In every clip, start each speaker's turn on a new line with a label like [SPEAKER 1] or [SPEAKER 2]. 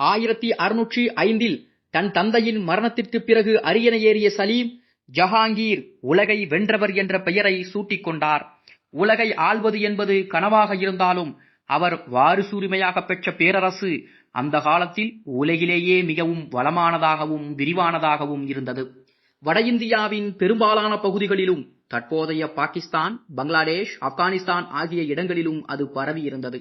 [SPEAKER 1] ஆயிரத்தி அறுநூற்றி ஐந்தில் தன் தந்தையின் மரணத்திற்குப் பிறகு அரியணை ஏறிய சலீம் ஜஹாங்கீர் உலகை வென்றவர் என்ற பெயரை சூட்டிக் கொண்டார். உலகை ஆள்வது என்பது கனவாக இருந்தாலும் அவர் வாரிசுரிமையாக பெற்ற பேரரசு அந்த காலத்தில் உலகிலேயே மிகவும் வளமானதாகவும் விரிவானதாகவும் இருந்தது. வட இந்தியாவின் பெரும்பாலான பகுதிகளிலும் தற்போதைய பாகிஸ்தான் பங்களாதேஷ் ஆப்கானிஸ்தான் ஆகிய இடங்களிலும் அது பரவி இருந்தது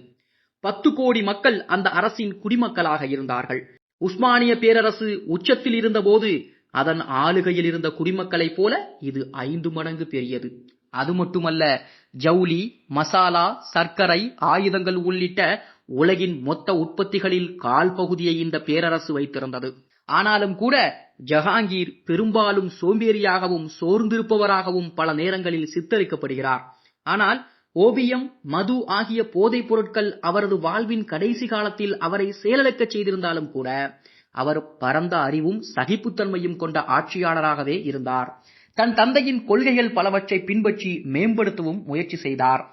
[SPEAKER 1] பத்து கோடி மக்கள் அந்த அரசின் குடிமக்களாக இருந்தார்கள். உஸ்மானிய பேரரசு உச்சத்தில் இருந்தபோது அதன் ஆளுகையில் இருந்த குடிமக்களைப் போல இது ஐந்து மடங்கு பெரியது. அது மட்டுமல்ல ஜவுளி மசாலா சர்க்கரை ஆயுதங்கள் உள்ளிட்ட உலகின் மொத்த உற்பத்திகளில் கால் பகுதியை இந்த பேரரசு வைத்திருந்தது. ஆனாலும் கூட ஜஹாங்கீர் பெரும்பாலும் சோம்பேறியாகவும் சோர்ந்திருப்பவராகவும் பல நேரங்களில் சித்தரிக்கப்படுகிறார். ஆனால் ஓபியம் மது ஆகிய போதைப் பொருட்கள் அவரது வாழ்வின் கடைசி காலத்தில் அவரை செயலிழக்கச் செய்திருந்தாலும் கூட அவர் பரந்த அறிவும் சகிப்புத்தன்மையும் கொண்ட ஆட்சியாளராகவே இருந்தார். தன் தந்தையின் கொள்கைகள் பலவற்றை பின்பற்றி மேம்படுத்தவும் முயற்சி செய்தார்.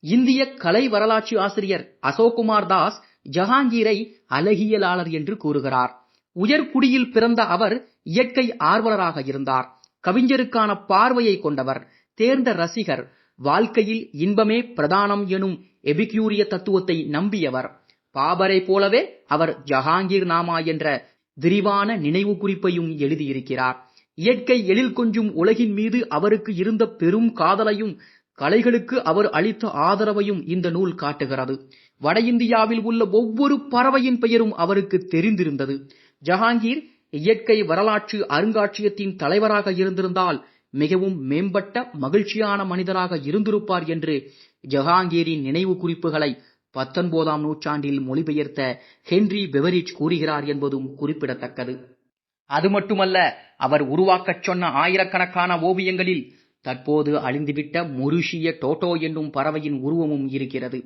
[SPEAKER 1] இந்திய கலை வரலாற்று ஆசிரியர் அசோக்குமார் தாஸ் ஜஹாங்கீரை அழகியலாளர் என்று கூறுகிறார். உயர்குடியில் பிறந்த அவர் இயற்கை ஆர்வலராக இருந்தார். கவிஞருக்கான பார்வையை கொண்டவர். தேர்ந்த ரசிகர். வாழ்க்கையில் இன்பமே பிரதானம் எனும் எபிக்யூரிய தத்துவத்தை நம்பியவர். பாபரை போலவே அவர் ஜஹாங்கீர் நாமா என்ற விரிவான நினைவு குறிப்பையும் எழுதியிருக்கிறார். இயற்கை எழில் கொஞ்சும் உலகின் மீது அவருக்கு இருந்த பெரும் காதலையும் கலைகளுக்கு அவர் அளித்த ஆதரவையும் இந்த நூல் காட்டுகிறது. வட இந்தியாவில் உள்ள ஒவ்வொரு பறவையின் பெயரும் அவருக்கு தெரிந்திருந்தது. ஜஹாங்கீர் இயற்கை வரலாற்று அருங்காட்சியகத்தின் தலைவராக இருந்திருந்தால் மிகவும் மேம்பட்ட மகிழ்ச்சியான மனிதராக இருந்திருப்பார் என்று ஜஹாங்கீரின் நினைவு குறிப்புகளை பத்தொன்பதாம் நூற்றாண்டில் மொழிபெயர்த்த ஹென்றி பெவரிச் கூறுகிறார் என்பதும் குறிப்பிடத்தக்கது. அது மட்டுமல்ல அவர் உருவாக்கச் சொன்ன ஆயிரக்கணக்கான ஓவியங்களில் தற்போது அழிந்துவிட்ட மொரிஷிய டோட்டோ என்னும் பறவையின் உருவமும் இருக்கிறது.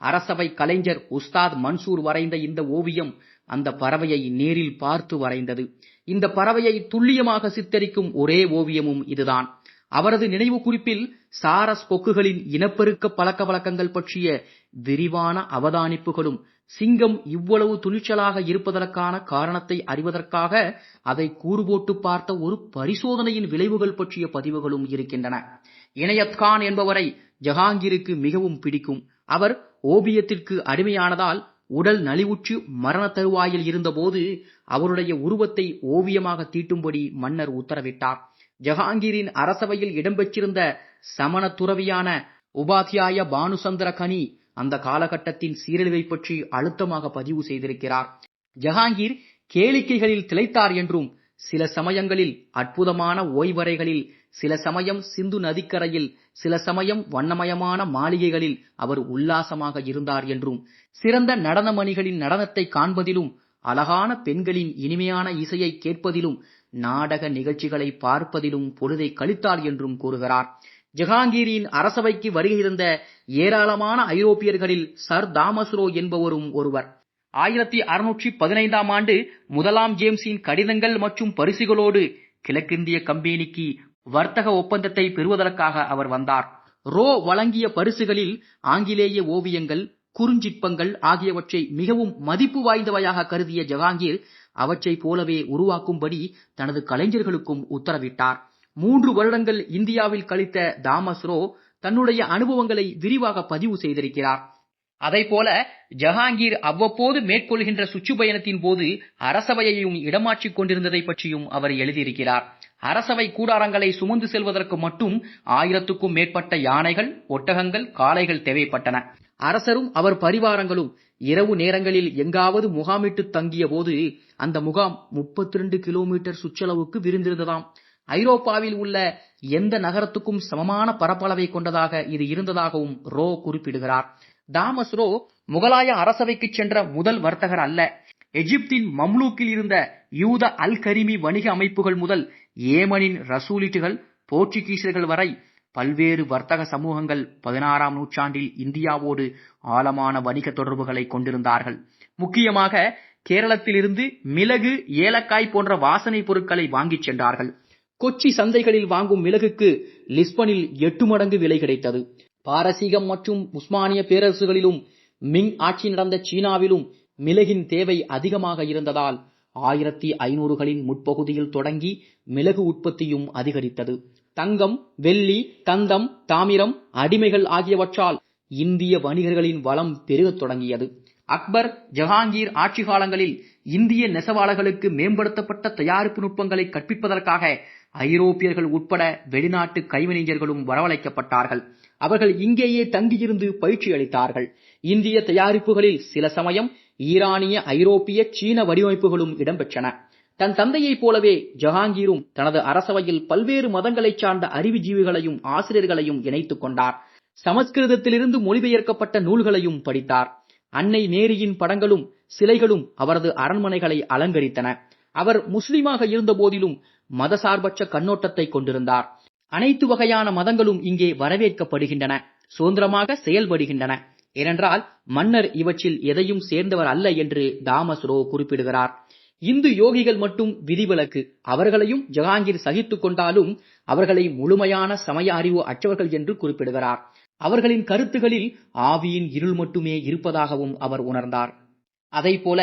[SPEAKER 1] அரசவை கலைஞர் உஸ்தாத் மன்சூர் வரைந்த இந்த ஓவியம் அந்த பறவையை நேரில் பார்த்து வரைந்தது. இந்த பறவையை துல்லியமாக சித்தரிக்கும் ஒரே ஓவியமும் இதுதான். அவரது நினைவு குறிப்பில் சாரஸ் கொக்குகளின் இனப்பெருக்க பழக்க வழக்கங்கள் பற்றிய விரிவான அவதானிப்புகளும் சிங்கம் இவ்வளவு துணிச்சலாக இருப்பதற்கான காரணத்தை அறிவதற்காக அதை கூறுபோட்டு பார்த்த ஒரு பரிசோதனையின் விளைவுகள் பற்றிய பதிவுகளும் இருக்கின்றன. இணையத் கான் என்பவரை ஜஹாங்கீருக்கு மிகவும் பிடிக்கும். அவர் ஓவியத்திற்கு அடிமையானதால் உடல் நலிவுற்று மரண தருவாயில் இருந்தபோது அவருடைய உருவத்தை ஓவியமாக தீட்டும்படி மன்னர் உத்தரவிட்டார். ஜஹாங்கீரின் அரசவையில் இடம்பெற்றிருந்த சமண துறவியான உபாத்தியாய பானுசந்திர கனி அந்த காலகட்டத்தின் சீரழிவை பற்றி அழுத்தமாக பதிவு செய்திருக்கிறார். ஜஹாங்கீர் கேளிக்கைகளில் திளைத்தார் என்றும் சில சமயங்களில் அற்புதமான ஓய்வறைகளில் சில சமயம் சிந்து நதிக்கரையில் சில சமயம் வண்ணமயமான மாளிகைகளில் அவர் உல்லாசமாக இருந்தார் என்றும் சிறந்த நடனமணிகளின் நடனத்தை காண்பதிலும் அழகான பெண்களின் இனிமையான இசையை கேட்பதிலும் நாடக நிகழ்ச்சிகளை பார்ப்பதிலும் பொழுதை கழித்தார் என்றும் கூறுகிறார். ஜஹாங்கீரின் அரசவைக்கு வருகை தந்த ஏராளமான ஐரோப்பியர்களில் சர் தாமஸ்ரோ என்பவரும் ஒருவர். ஆயிரத்தி அறுநூற்றி பதினைந்தாம் ஆண்டு முதலாம் ஜேம்ஸின் கடிதங்கள் மற்றும் பரிசுகளோடு கிழக்கிந்திய கம்பெனிக்கு வர்த்தக ஒப்பந்தத்தை பெறுவதற்காக அவர் வந்தார். ரோ வழங்கிய பரிசுகளில் ஆங்கிலேய ஓவியங்கள் குறுஞ்சிற்பங்கள் ஆகியவற்றை மிகவும் மதிப்பு வாய்ந்தவையாக கருதிய ஜஹாங்கீர் அவற்றைப் போலவே உருவாக்கும்படி தனது கலைஞர்களுக்கும் உத்தரவிட்டார். மூன்று வருடங்கள் இந்தியாவில் கழித்த தாமஸ் ரோ தன்னுடைய அனுபவங்களை விரிவாக பதிவு செய்திருக்கிறார். அதைப்போல ஜஹாங்கீர் அவ்வப்போது மேற்கொள்கின்ற சுற்றுப்பயணத்தின் போது அரசவையையும் இடமாற்றிக் கொண்டிருந்ததை பற்றியும் அவர் எழுதியிருக்கிறார். அரசவை கூடாரங்களை சுமந்து செல்வதற்கு மட்டும் ஆயிரத்துக்கும் மேற்பட்ட யானைகள் ஒட்டகங்கள் காளைகள் தேவைப்பட்டன. அரசரும் அவர் பரிவாரங்களும் இரவு நேரங்களில் எங்காவது முகாமிட்டு தங்கிய போது அந்த முகாம் முப்பத்தி ரெண்டு கிலோமீட்டர் சுற்றளவுக்கு விரிந்திருந்ததாம். ஐரோப்பாவில் உள்ள எந்த நகரத்துக்கும் சமமான பரப்பளவை கொண்டதாக இது இருந்ததாகவும் ரோ குறிப்பிடுகிறார். தாமஸ்ரோ முகலாய அரசவைக்கு சென்ற முதல் வர்த்தகர் அல்ல. எகிப்தின் மம்லூக்கில் இருந்த யூத அல் கரிமி வணிக அமைப்புகள் முதல் ஏமனின் ரசூலிட்டுகள் போர்ச்சுகீசர்கள் வரை பல்வேறு வர்த்தக சமூகங்கள் பதினாறாம் நூற்றாண்டில் இந்தியாவோடு ஆழமான வணிக தொடர்புகளை கொண்டிருந்தார்கள். முக்கியமாக கேரளத்திலிருந்து மிளகு ஏலக்காய் போன்ற வாசனை பொருட்களை வாங்கிச் சென்றார்கள். கொச்சி சந்தைகளில் வாங்கும் மிளகுக்கு லிஸ்பனில் எட்டு மடங்கு விலை கிடைத்தது. பாரசீகம் மற்றும் உஸ்மானிய பேரரசுகளிலும் மிங் ஆட்சி நடந்த சீனாவிலும் மிளகின் தேவை அதிகமாக இருந்ததால் ஆயிரத்தி ஐநூறுகளின் முற்பகுதியில் தொடங்கி மிளகு உற்பத்தியும் அதிகரித்தது. தங்கம் வெள்ளி தந்தம் தாமிரம் அடிமைகள் ஆகியவற்றால் இந்திய வணிகர்களின் வளம் பெருகத் தொடங்கியது. அக்பர் ஜஹாங்கீர் ஆட்சி காலங்களில் இந்திய நெசவாளர்களுக்கு மேம்படுத்தப்பட்ட தயாரிப்பு நுட்பங்களை கற்பிப்பதற்காக ஐரோப்பியர்கள் உட்பட வெளிநாட்டு கைவினைஞர்களும் வரவழைக்கப்பட்டார்கள். அவர்கள் இங்கேயே தங்கியிருந்து பயிற்சி அளித்தார்கள். இந்திய தயாரிப்புகளில் சில சமயம் ஈரானிய ஐரோப்பிய சீன வடிவமைப்புகளும் இடம்பெற்றன. தன் தந்தையைப் போலவே ஜஹாங்கீரும் தனது அரசவையில் பல்வேறு மதங்களைச் சார்ந்த அறிவுஜீவிகளையும் ஆசிரியர்களையும் இணைத்துக் கொண்டார். சமஸ்கிருதத்திலிருந்து மொழிபெயர்க்கப்பட்ட நூல்களையும் படித்தார். அன்னை நேரியின் படங்களும் சிலைகளும் அவரது அரண்மனைகளை அலங்கரித்தன. அவர் முஸ்லிமாக இருந்த போதிலும் மதசார்பற்ற கண்ணோட்டத்தை கொண்டிருந்தார். அனைத்து வகையான மதங்களும் இங்கே வரவேற்கப்படுகின்றன சுதந்திரமாக செயல்படுகின்றன. ஏனென்றால் மன்னர் இவற்றில் எதையும் சேர்ந்தவர் அல்ல என்று தாமஸ்ரோ குறிப்பிடுகிறார். இந்து யோகிகள் மட்டும் விதிவிலக்கு அவர்களையும் ஜஹாங்கீர் சகித்துக் கொண்டாலும் அவர்களை முழுமையான சமய அறிவு அற்றவர்கள் என்று குறிப்பிடுகிறார். அவர்களின் கருத்துகளில் ஆவியின் இருள் மட்டுமே இருப்பதாகவும் அவர் உணர்ந்தார். அதைப்போல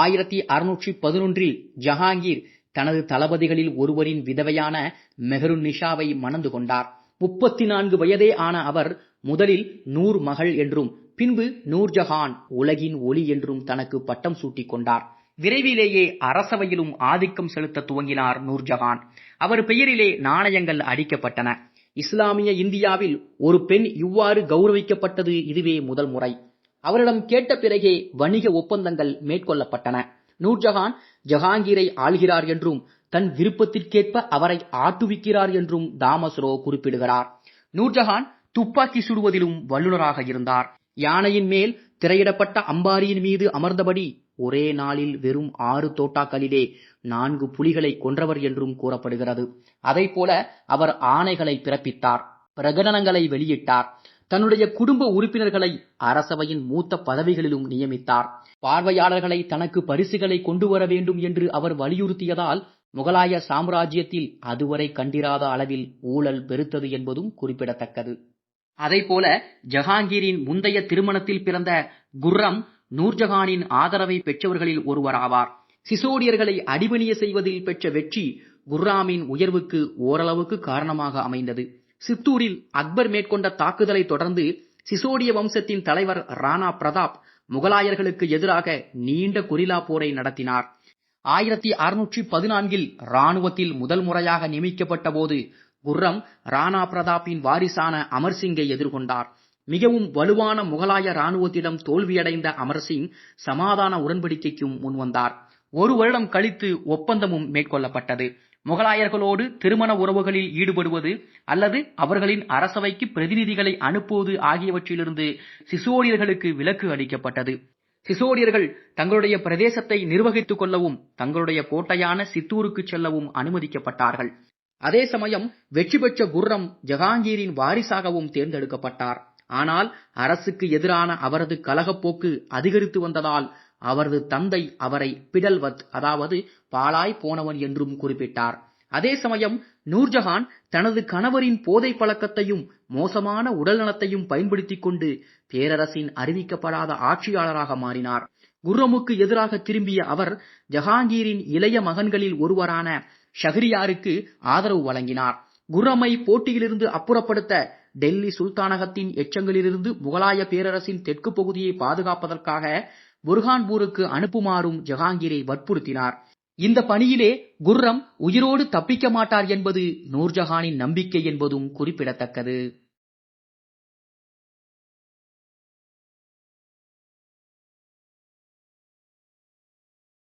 [SPEAKER 1] ஆயிரத்தி அறுநூற்றி பதினொன்றில் ஜஹாங்கீர் தனது தளபதிகளில் ஒருவரின் விதவையான மெஹருநிஷாவை மணந்து கொண்டார். முப்பத்தி நான்கு வயதே ஆன அவர் முதலில் நூர் மகள் என்றும் பின்பு நூர்ஜஹான் உலகின் ஒளி என்றும் தனக்கு பட்டம் சூட்டிக் கொண்டார். விரைவிலேயே அரசவையிலும் ஆதிக்கம் செலுத்த துவங்கினார் நூர்ஜஹான். அவர் பெயரிலே நாணயங்கள் அடிக்கப்பட்டன. இஸ்லாமிய இந்தியாவில் ஒரு பெண் இவ்வாறு கௌரவிக்கப்பட்டது இதுவே முதல் முறை. அவரிடம் கேட்ட பிறகே வணிக ஒப்பந்தங்கள் மேற்கொள்ளப்பட்டன. நூர்ஜஹான் ஜஹாங்கீரை ஆள்கிறார் என்றும் தன் விருப்பத்திற்கேற்ப அவரை ஆட்டுவிக்கிறார் என்றும் தாமஸ்ரோ குறிப்பிடுகிறார். நூர்ஜஹான் துப்பாக்கி சுடுவதிலும் வல்லுநராக இருந்தார். யானையின் மேல் திரையிடப்பட்ட அம்பாரியின் மீது அமர்ந்தபடி ஒரே நாளில் வெறும் ஆறு தோட்டாக்களிலே நான்கு புலிகளை கொன்றவர் என்றும் கூறப்படுகிறது. அதைப்போல அவர் ஆணைகளை பிறப்பித்தார் பிரகடனங்களை வெளியிட்டார். தன்னுடைய குடும்ப உறுப்பினர்களை அரசவையின் மூத்த பதவிகளிலும் நியமித்தார். பார்வையாளர்களை தனக்கு பரிசுகளை கொண்டு வர வேண்டும் என்று அவர் வலியுறுத்தியதால் முகலாய சாம்ராஜ்யத்தில் அதுவரை கண்டிராத அளவில் ஊழல் பெருத்தது என்பதும் குறிப்பிடத்தக்கது. போல ஜஹாங்கீரின் முந்தைய திருமணத்தில் பிறந்த குர்ரம் நூர்ஜஹானின் ஆதரவை பெற்றவர்களில் ஒருவராவார். சிசோடியர்களை அடிபணிய செய்வதில் பெற்ற வெற்றி குர்ராமின் உயர்வுக்கு ஓரளவுக்கு காரணமாக அமைந்தது. சித்தூரில் அக்பர் மேற்கொண்ட தாக்குதலை தொடர்ந்து சிசோடிய வம்சத்தின் தலைவர் ராணா பிரதாப் முகலாயர்களுக்கு எதிராக நீண்ட கொரில்லா போரை நடத்தினார். ஆயிரத்தி அறுநூற்றி பதினான்கில் ராணுவத்தில் முதல் முறையாக நியமிக்கப்பட்ட போது குர்ரம் ராணா பிரதாப்பின் வாரிசான அமர்சிங்கை எதிர்கொண்டார். மிகவும் வலுவான முகலாய ராணுவத்திடம் தோல்வியடைந்த அமர்சிங் சமாதான உடன்படிக்கைக்கும் முன்வந்தார். ஒரு வருடம் கழித்து ஒப்பந்தமும் மேற்கொள்ளப்பட்டது. முகலாயர்களோடு திருமண உறவுகளில் ஈடுபடுவது அல்லது அவர்களின் அரசவைக்கு பிரதிநிதிகளை அனுப்புவது ஆகியவற்றிலிருந்து சிசோடியர்களுக்கு விலக்கு அளிக்கப்பட்டது. சிசோடியர்கள் தங்களுடைய பிரதேசத்தை நிர்வகித்துக் கொள்ளவும் தங்களுடைய கோட்டையான சித்தூருக்கு செல்லவும் அனுமதிக்கப்பட்டார்கள். அதே சமயம் வெற்றி பெற்ற குர்ரம் ஜஹாங்கீரின் வாரிசாகவும் தேர்ந்தெடுக்கப்பட்டார். ஆனால் அரசுக்கு எதிரான அவரது கலகப்போக்கு அதிகரித்து வந்ததால் அவரது தந்தை அவரை பிடல்வத் அதாவது பாலாய் போனவன் என்றும் குறிப்பிட்டார். அதே சமயம் நூர்ஜஹான் தனது கணவரின் போதை பழக்கத்தையும் மோசமான உடல்நலத்தையும் பயன்படுத்திக் கொண்டு பேரரசின் அறிவிக்கப்படாத ஆட்சியாளராக மாறினார். குர்ரமுக்கு எதிராக திரும்பிய அவர் ஜஹாங்கீரின் இளைய மகன்களில் ஒருவரான ஷஹரியாருக்கு ஆதரவு வழங்கினார். குர்ரமை போட்டியிலிருந்து அப்புறப்படுத்த டெல்லி சுல்தானகத்தின் எச்சங்களிலிருந்து முகலாய பேரரசின் தெற்கு பகுதியை பாதுகாப்பதற்காக புர்ஹான்பூருக்கு அனுப்புமாறும் ஜஹாங்கீரை வற்புறுத்தினார். இந்த பணியிலே குர்ரம் உயிரோடு தப்பிக்க மாட்டார் என்பது நூர்ஜஹானின் நம்பிக்கை என்பதும் குறிப்பிடத்தக்கது.